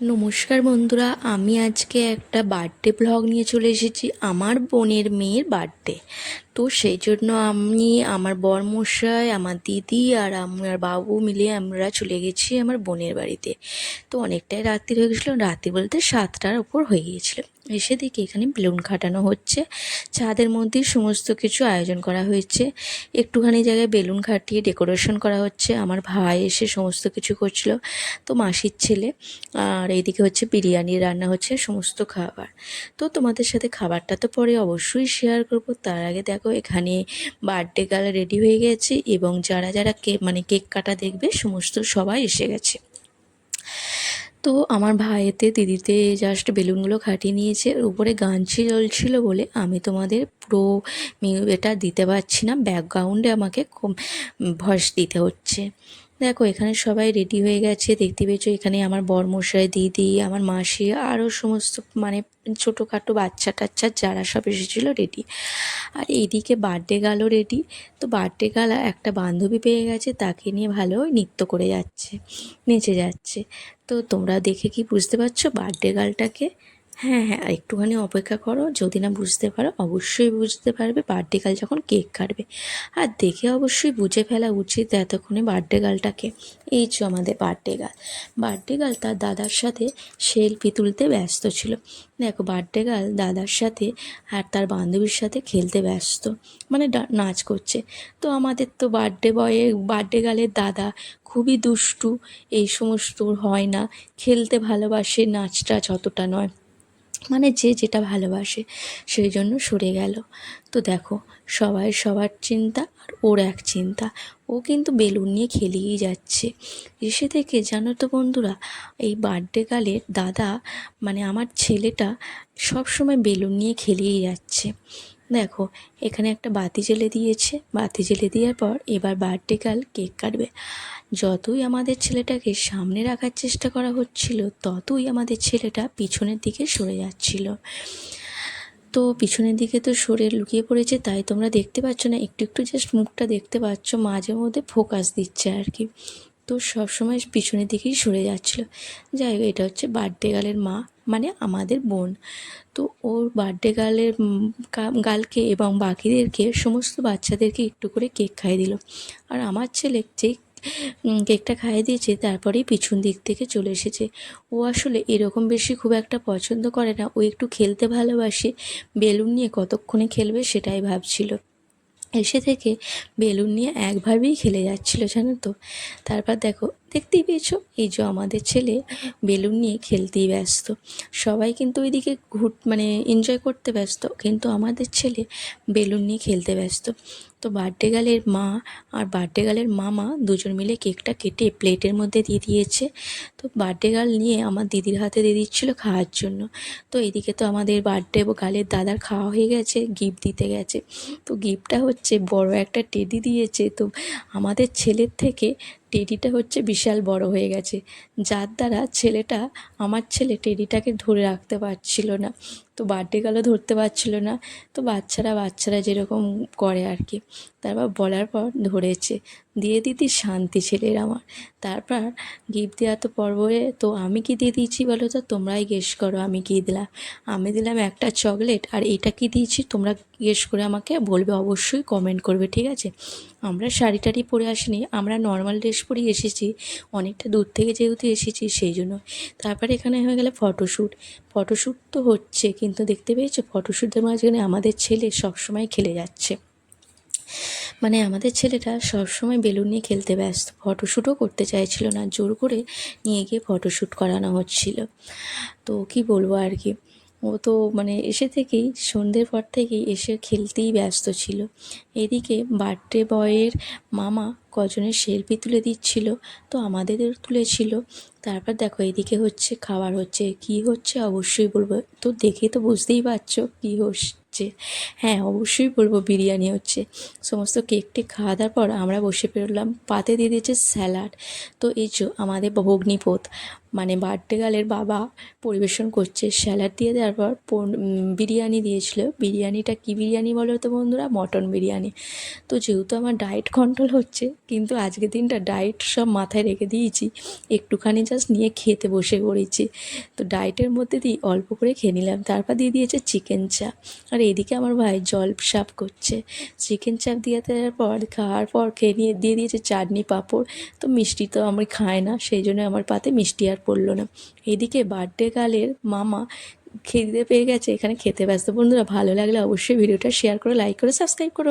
নমস্কার বন্ধুরা, আমি আজকে একটা বার্থডে ব্লগ নিয়ে চলে এসেছি, আমার বোনের মেয়ের বার্থডে তো সেই জন্য আমি, আমার বরমশাই, আমার দিদি আর আমার বাবু মিলে আমরা চলে গেছি আমার বোনের বাড়িতে। তো অনেকটাই রাত্রি হয়ে গেছিল, রাত্রি বলতে সাতটার ওপর হয়ে গিয়েছিল। এসে দেখি এখানে বেলুন খাটানো হচ্ছে। ছাদের মধ্যে সমস্ত কিছু আয়োজন করা হয়েছে। একটুখানি জায়গায় বেলুন খাটিয়ে ডেকোরেশন করা হচ্ছে। আমার ভাই এসে সমস্ত কিছু করছিল, তো মাসির ছেলে। আর এইদিকে হচ্ছে বিরিয়ানি রান্না হচ্ছে, সমস্ত খাবার। তো তোমাদের সাথে খাবারটা তো পরে অবশ্যই শেয়ার করব। তার আগে দেখো, এখানে বার্থডে গাল রেডি হয়ে গেছে এবং যারা যারা কেক মানে কেক কাটা দেখবে, সমস্ত সবাই এসে গেছে। তো আমার ভাইয়েতে, দিদিতে জাস্ট বেলুনগুলো খাটিয়ে নিয়েছে। উপরে গান চলছিল বলে আমি তোমাদের পুরো এটা দিতে পারছি না। ব্যাকগ্রাউন্ডে আমাকে ভয়েস দিতে হচ্ছে। দেখো, এখানে সবাই রেডি হয়ে গেছে। দেখতে পেয়েছ, এখানে আমার বরমশাই, দিদি, আমার মাসি আরও সমস্ত মানে ছোটোখাটো বাচ্চা টাচ্চা যারা সব এসেছিল রেডি আর এইদিকে বার্থডে গালও রেডি তো বার্থডে গাল একটা বান্ধবী পেয়ে গেছে, তাকে নিয়ে ভালো নৃত্য করে যাচ্ছে, নেচে যাচ্ছে। তো তোমরা দেখে কি বুঝতে পারছ বার্থডে গার্লটাকে হ্যাঁ হ্যাঁ একটুখানি অপেক্ষা করো। যদি না বুঝতে পারো, অবশ্যই বুঝতে পারবে বার্থডে গার্ল যখন কেক কাটবে। আর দেখে অবশ্যই বুঝে ফেলা উচিত এতক্ষণে বার্থডে গার্লটাকে এই যে আমাদের বার্থডে গার্ল বার্থডে গার্ল তার দাদার সাথে সেলফি তুলতে ব্যস্ত ছিল। দেখো বার্থডে গার্ল দাদার সাথে আর তার বান্ধবীর সাথে খেলতে ব্যস্ত। মানে নাচ করছে। তো আমাদের তো বার্থডে বয়ে বার্থডে গার্লের দাদা খুবই দুষ্টু। এই সমস্ত হয় না। খেলতে ভালোবাসে নাচটা যতটা নয়। মানে যে যেটা ভালোবাসে সেই জন্য সরে গেল। তো দেখো, সবাই সবার চিন্তা আর ওর এক চিন্তা। ও কিন্তু বেলুন নিয়ে খেলেই যাচ্ছে। এসে থেকে জানো তো বন্ধুরা, এই বার্থডে কালের দাদা মানে আমার ছেলেটা সবসময় বেলুন নিয়ে খেলেই যাচ্ছে। দেখো, এখানে একটা বাতি জ্বেলে দিয়েছে। বাতি জ্বেলে দেওয়ার পর এবার বার্থডে কাল কেক কাটবে। যতই আমাদের ছেলেটাকে সামনে রাখার চেষ্টা করা হচ্ছিল, ততই আমাদের ছেলেটা পিছনের দিকে সরে যাচ্ছিল। তো পিছনের দিকে তো সরে লুকিয়ে পড়েছে, তাই তোমরা দেখতে পাচ্ছ না। একটু একটু জাস্ট মুখটা দেখতে পাচ্ছ, মাঝে মধ্যে ফোকাস দিচ্ছে আর কি। তো সবসময় পিছনের দিকেই সরে যাচ্ছিল। যাই হোক, এটা হচ্ছে বার্থডে গার্লের মা মানে আমাদের বোন। তো ওর বার্থডে গার্লের গার্লকে এবং বাকিদেরকে, সমস্ত বাচ্চাদেরকে একটু করে কেক খাইয়ে দিল। আর আমার ছেলে যে কেকটা খাইয়ে দিয়েছে, তারপরেই পিছন দিক থেকে চলে এসেছে। ও আসলে এরকম বেশি খুব একটা পছন্দ করে না। ও একটু খেলতে ভালোবাসে, বেলুন নিয়ে কতক্ষণে খেলবে সেটাই ভাবছিল। এসে থেকে বেলুন নিয়ে একভাবেই খেলে যাচ্ছিল জানো তো? তারপর দেখো দেখতেই পেয়েছ? এই যে আমাদের ছেলে বেলুন নিয়ে খেলতেই ব্যস্ত। সবাই কিন্তু ওইদিকে ঘুট মানে এনজয় করতে ব্যস্ত, কিন্তু আমাদের ছেলে বেলুন নিয়ে খেলতে ব্যস্ত। তো বার্থডে গার্লের মা আর বার্থডে গার্লের মামা দুজন মিলে কেকটা কেটে প্লেটের মধ্যে দিয়ে দিয়েছে। তো বার্থডে গার্ল নিয়ে আমার দিদির হাতে দিয়ে দিচ্ছিল খাওয়ার জন্য। তো এদিকে তো আমাদের বার্থডে গালের দাদার খাওয়া হয়ে গেছে গিফট দিতে গেছে। তো গিফটটা হচ্ছে বড় একটা টেডি দিয়েছে। তো আমাদের ছেলের থেকে টেডিটা হচ্ছে বিশাল বড় হয়ে গেছে। যার দ্বারা ছেলেটা, আমার ছেলে টেডিটাকে ধরে রাখতে পারছিল না। তো বার্থডে গালও ধরতে পারছিল না। তো বাচ্চারা বাচ্চারা যেরকম করে আর কি তারপর বলার পর ধরেছে, দিয়ে দিতি শান্তি ছেলের আমার। তারপর গিফট দেওয়া তো পর্বে তো আমি কি দিয়ে দিয়েছি বলো তো? তোমরাই গেস করো আমি কি দিলাম। আমি দিলাম একটা চকলেট আর এটা কি দিয়েছি? তোমরা গেস করে আমাকে বলবে। অবশ্যই কমেন্ট করবে, ঠিক আছে? আমরা শাড়ি টাড়ি পরে আসিনি। আমরা নর্মাল ড্রেস পরেই এসেছি। অনেকটা দূর থেকে যেহেতু এসেছি, সেই জন্য। তারপরে এখানে হয়ে গেলে ফটোশ্যুট। ফটোশ্যুট তো হচ্ছে, কিন্তু দেখতে পেয়েছ? ফটোশ্যুটের মাঝখানে আমাদের ছেলে সবসময় খেলে যাচ্ছে। মানে আমাদের ছেলেটা সবসময় বেলুন নিয়ে খেলতে ব্যস্ত। ফটোশ্যুটও করতে চাইছিল না, জোর করে নিয়ে গিয়ে ফটোশ্যুট করানো হচ্ছিল। তো কি বলব আর কি? ও তো মানে এসে থেকেই, সন্ধ্যের পর থেকেই এসে খেলতেই ব্যস্ত ছিল। এদিকে বার্থডে বয়ের মামা কজনের সেলফি তুলে দিচ্ছিল, তো আমাদেরও তুলেছিল। তারপর দেখো এদিকে হচ্ছে খাবার হচ্ছে, কি হচ্ছে অবশ্যই বলব, তো দেখে তো বুঝতেই পারছ কি হচ্ছে। হ্যাঁ অবশ্যই বলব বিরিয়ানি হচ্ছে। সমস্ত কেক টেক খাওয়া দাওয়ার পর আমরা বসে পেরোলাম পাতে দিয়ে দিয়েছে স্যালাড। তো এই যে আমাদের ভগ্নিপথ মানে বার্থডে গার্লের বাবা পরিবেশন করছে স্যালাড দিয়ে দেওয়ার পর বিরিয়ানি দিয়েছিল। বিরিয়ানিটা কী বিরিয়ানি বলো তো বন্ধুরা? মটন বিরিয়ানি। তো যেহেতু আমার ডায়েট কন্ট্রোল হচ্ছে কিন্তু আজকের দিনটা ডায়েট সব মাথায় রেখে দিয়েছি। একটুখানি জাস্ট নিয়ে খেতে বসে পড়েছি। তো ডায়েটের মধ্যে দিয়ে অল্প করে খেয়ে নিলাম। তারপর দিয়ে দিয়েছে চিকেন চাপ আর এদিকে আমার ভাই জল সাপ করছে। চিকেন চাপ দিয়ে দেওয়ার পর, খাওয়ার পর খেয়ে নিয়ে দিয়ে দিয়েছে চাটনি পাঁপড়। তো মিষ্টি তো আমি খাই না, সেই জন্য আমার পাতে মিষ্টি আর পড়ল না। এদিকে বার্থডে গার্লের মামা খেতে পেয়ে গেছে। এখানে খেতে ব্যস্ত। বন্ধুরা, ভালো লাগলে অবশ্যই ভিডিওটা শেয়ার করে লাইক করে সাবস্ক্রাইব করো।